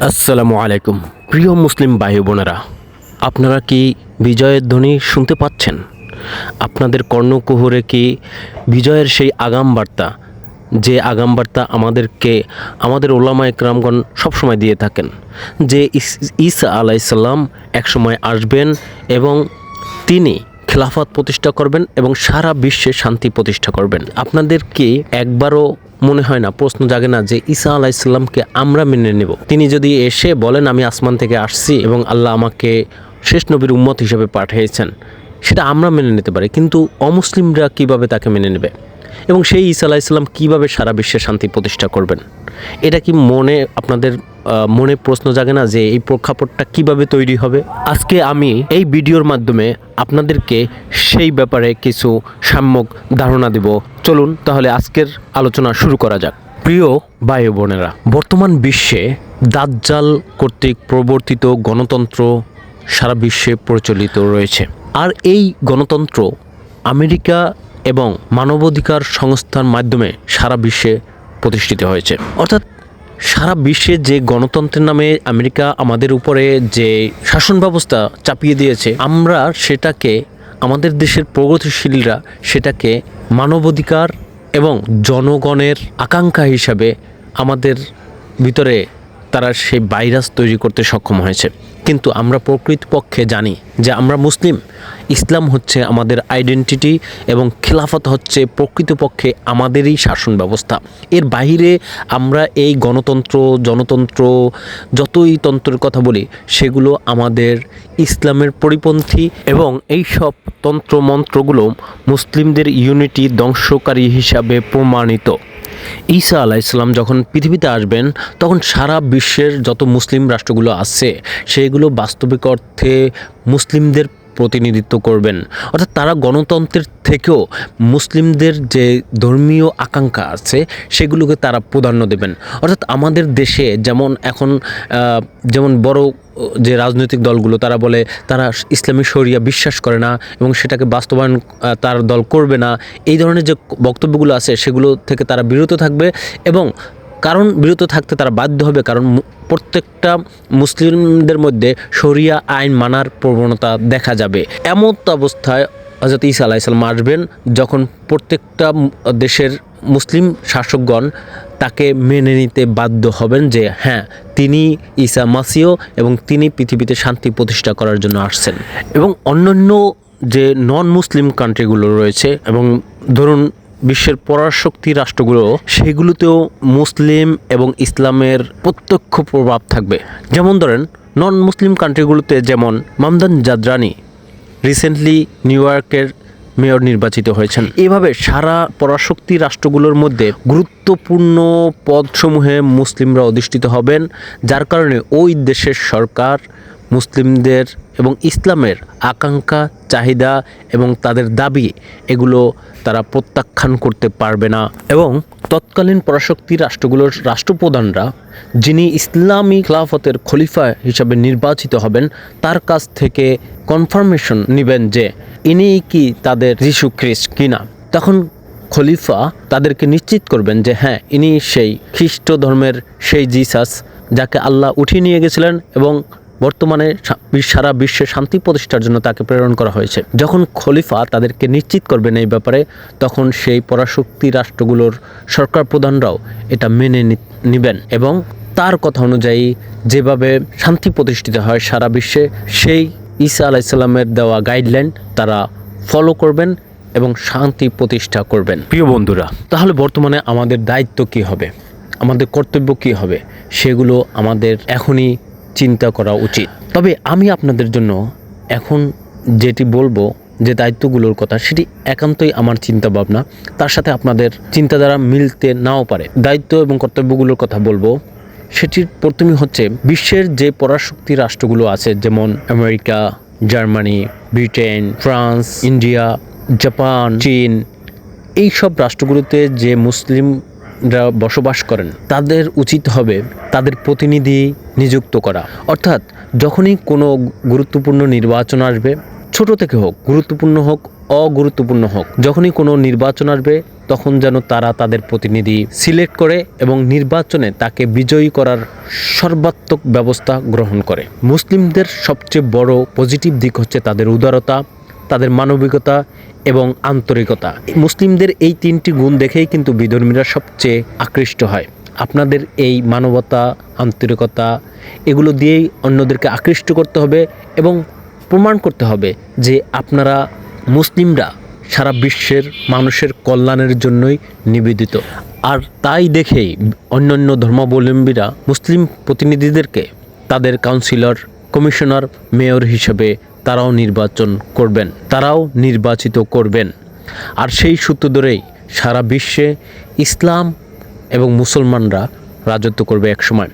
আসসালামু আলাইকুম। প্রিয় মুসলিম ভাই বোনেরা, আপনারা কি বিজয়ের ধ্বনি শুনতে পাচ্ছেন? আপনাদের কর্ণকুহরে কি বিজয়ের সেই আগাম বার্তা, যে আগাম বার্তা আমাদেরকে, আমাদের ওলামা একরামগণ সবসময় দিয়ে থাকেন, যে ইস- ঈসা আলাইসাল্লাম একসময় আসবেন এবং তিনি খেলাফত প্রতিষ্ঠা করবেন এবং সারা বিশ্বে শান্তি প্রতিষ্ঠা করবেন। আপনাদের কি একবারও মনে হয় না, প্রশ্ন জাগে না যে ঈসা আলাহ ইসলামকে আমরা মেনে নেব। তিনি যদি এসে বলেন, আমি আসমান থেকে আসছি এবং আল্লাহ আমাকে শেষ নবীর উম্মত হিসেবে পাঠিয়েছেন, সেটা আমরা মেনে নিতে পারি, কিন্তু অমুসলিমরা কীভাবে তাকে মেনে নেবে? এবং সেই ঈসা আলাহ ইসলাম কীভাবে সারা বিশ্বে শান্তি প্রতিষ্ঠা করবেন? এটা কি মনে আপনাদের মনে প্রশ্ন জাগে না যে এই প্রেক্ষাপটটা কীভাবে তৈরি হবে। আজকে আমি এই ভিডিওর মাধ্যমে আপনাদেরকে সেই ব্যাপারে কিছু সাম্যক ধারণা দেব। চলুন তাহলে আজকের আলোচনা শুরু করা যাক। প্রিয় ও বোনেরা, বর্তমান বিশ্বে দাজ্জাল কর্তৃক প্রবর্তিত গণতন্ত্র সারা বিশ্বে প্রচলিত রয়েছে। আর এই গণতন্ত্র আমেরিকা এবং মানবাধিকার সংস্থার মাধ্যমে সারা বিশ্বে প্রতিষ্ঠিত হয়েছে। অর্থাৎ সারা বিশ্বে যে গণতন্ত্রের নামে আমেরিকা আমাদের উপরে যে শাসন ব্যবস্থা চাপিয়ে দিয়েছে, আমরা সেটাকে, আমাদের দেশের প্রগতিশীলরা সেটাকে মানবাধিকার এবং জনগণের আকাঙ্ক্ষা হিসাবে আমাদের ভিতরে তারা সেই ভাইরাস তৈরি করতে সক্ষম হয়েছে। কিন্তু আমরা প্রকৃতপক্ষে জানি যে আমরা মুসলিম। ইসলাম হচ্ছে আমাদের আইডেন্টিটি এবং খেলাফত হচ্ছে প্রকৃতপক্ষে আমাদেরই শাসন ব্যবস্থা। এর বাইরে আমরা এই গণতন্ত্র, জনতন্ত্র, যতই তন্ত্রের কথা বলি, সেগুলো আমাদের ইসলামের পরিপন্থী এবং এই সব তন্ত্র মন্ত্রগুলো মুসলিমদের ইউনিটি ধ্বংসকারী হিসাবে প্রমাণিত। ঈসা আলাহ ইসলাম যখন পৃথিবীতে আসবেন, তখন সারা বিশ্বের যত মুসলিম রাষ্ট্রগুলো আছে সেগুলো বাস্তবিক অর্থে মুসলিমদের প্রতিনিধিত্ব করবেন। অর্থাৎ তারা গণতন্ত্রের থেকেও মুসলিমদের যে ধর্মীয় আকাঙ্ক্ষা আছে, সেগুলোকে তারা প্রাধান্য দেবেন। অর্থাৎ আমাদের দেশে যেমন এখন যেমন বড় যে রাজনৈতিক দলগুলো, তারা বলে তারা ইসলামী শরিয়া বিশ্বাস করে না এবং সেটাকে বাস্তবায়ন তার দল করবে না। এই ধরনের যে বক্তব্যগুলো আছে, সেগুলো থেকে তারা বিরত থাকবে এবং কারণ বিরত থাকতে তারা বাধ্য হবে, কারণ প্রত্যেকটা মুসলিমদের মধ্যে শরিয়া আইন মানার প্রবণতা দেখা যাবে। এমন অবস্থায় হজরত ইসা আলাইসাল্লাম আসবেন যখন প্রত্যেকটা দেশের মুসলিম শাসকগণ তাকে মেনে নিতে বাধ্য হবেন যে হ্যাঁ তিনি ঈসা মাসিও এবং তিনি পৃথিবীতে শান্তি প্রতিষ্ঠা করার জন্য আসছেন। এবং অন্যান্য যে নন মুসলিম কান্ট্রিগুলো রয়েছে এবং ধরুন বিশ্বের পরাশক্তি রাষ্ট্রগুলো, সেগুলোতেও মুসলিম এবং ইসলামের প্রত্যক্ষ প্রভাব থাকবে। যেমন ধরেন নন মুসলিম কান্ট্রিগুলোতে যেমন মামদান জাদরানি রিসেন্টলি নিউ ইয়র্কের মেয়র নির্বাচিত হয়েছেন। এভাবে সারা পরাশক্তি রাষ্ট্রগুলোর মধ্যে গুরুত্বপূর্ণ পদসমূহে মুসলিমরা অধিষ্ঠিত হবেন, যার কারণে ওই দেশের সরকার মুসলিমদের এবং ইসলামের আকাঙ্ক্ষা, চাহিদা এবং তাদের দাবি, এগুলো তারা প্রত্যাখ্যান করতে পারবে না। এবং তৎকালীন পরাশক্তি রাষ্ট্রগুলোর রাষ্ট্রপ্রধানরা, যিনি ইসলামী খেলাফতের খলিফা হিসাবে নির্বাচিত হবেন, তার কাছ থেকে কনফার্মেশন নেবেন যে, ইনি কি তাদের যিশু খ্রিস্ট কিনা। তখন খলিফা তাদেরকে নিশ্চিত করবেন যে হ্যাঁ ইনি সেই খ্রিস্ট ধর্মের সেই জিসাস, যাকে আল্লাহ উঠিয়ে নিয়ে গেছিলেন এবং বর্তমানে সারা বিশ্বে শান্তি প্রতিষ্ঠার জন্য তাকে প্রেরণ করা হয়েছে। যখন খলিফা তাদেরকে নিশ্চিত করবেন এই ব্যাপারে তখন সেই পরাশক্তি রাষ্ট্রগুলোর সরকার প্রধানরাও এটা মেনে নিবেন এবং তার কথা অনুযায়ী যেভাবে শান্তি প্রতিষ্ঠিত হয় সারা বিশ্বে সেই ঈসা আলাইসাল্লামের দেওয়া গাইডলাইন তারা ফলো করবেন এবং শান্তি প্রতিষ্ঠা করবেন। প্রিয় বন্ধুরা তাহলে বর্তমানে আমাদের দায়িত্ব কি হবে? আমাদের কর্তব্য কি হবে? সেগুলো আমাদের এখনই চিন্তা করা উচিত। তবে আমি আপনাদের জন্য এখন যেটি বলব, যে দায়িত্বগুলোর কথা, সেটি একান্তই আমার চিন্তা ভাবনা তার সাথে আপনাদের চিন্তাধারা মিলতে নাও পারে। দায়িত্ব এবং কর্তব্যগুলোর কথা বলব, সেটির প্রথমে হচ্ছে বিশ্বের যে পরাশক্তি রাষ্ট্রগুলো আছে, যেমন America, Germany, Britain, France, India, Japan, চীন এই সব রাষ্ট্রগুলোতে যে মুসলিমরা বসবাস করেন, তাদের উচিত হবে তাদের প্রতিনিধি নিযুক্ত করা। অর্থাৎ যখনই কোনো গুরুত্বপূর্ণ নির্বাচন আসবে, ছোট থেকে হোক, গুরুত্বপূর্ণ হোক, অগুরুত্বপূর্ণ হোক, যখনই কোনো নির্বাচন আসবে, তখন যেন তারা তাদের প্রতিনিধি সিলেক্ট করে এবং নির্বাচনে তাকে বিজয়ী করার সর্বাত্মক ব্যবস্থা গ্রহণ করে। মুসলিমদের সবচেয়ে বড় পজিটিভ দিক হচ্ছে তাদের উদারতা তাদের মানবিকতা এবং আন্তরিকতা। মুসলিমদের এই তিনটি গুণ দেখেই কিন্তু বিধর্মীরা সবচেয়ে আকৃষ্ট হয়। আপনাদের এই মানবতা, আন্তরিকতা, এগুলো দিয়েই অন্যদেরকে আকৃষ্ট করতে হবে এবং প্রমাণ করতে হবে যে আপনারা মুসলিমরা সারা বিশ্বের মানুষের কল্যাণের জন্যই নিবেদিত। আর তাই দেখেই অন্যান্য ধর্মাবলম্বীরা মুসলিম প্রতিনিধিদেরকে তাদের কাউন্সিলর, কমিশনার, মেয়র হিসেবে তারাও নির্বাচন করবেন, তারাও নির্বাচিত করবেন। আর সেই সূত্র ধরেই সারা বিশ্বে ইসলাম এবং মুসলমানরা রাজত্ব করবে একসময়।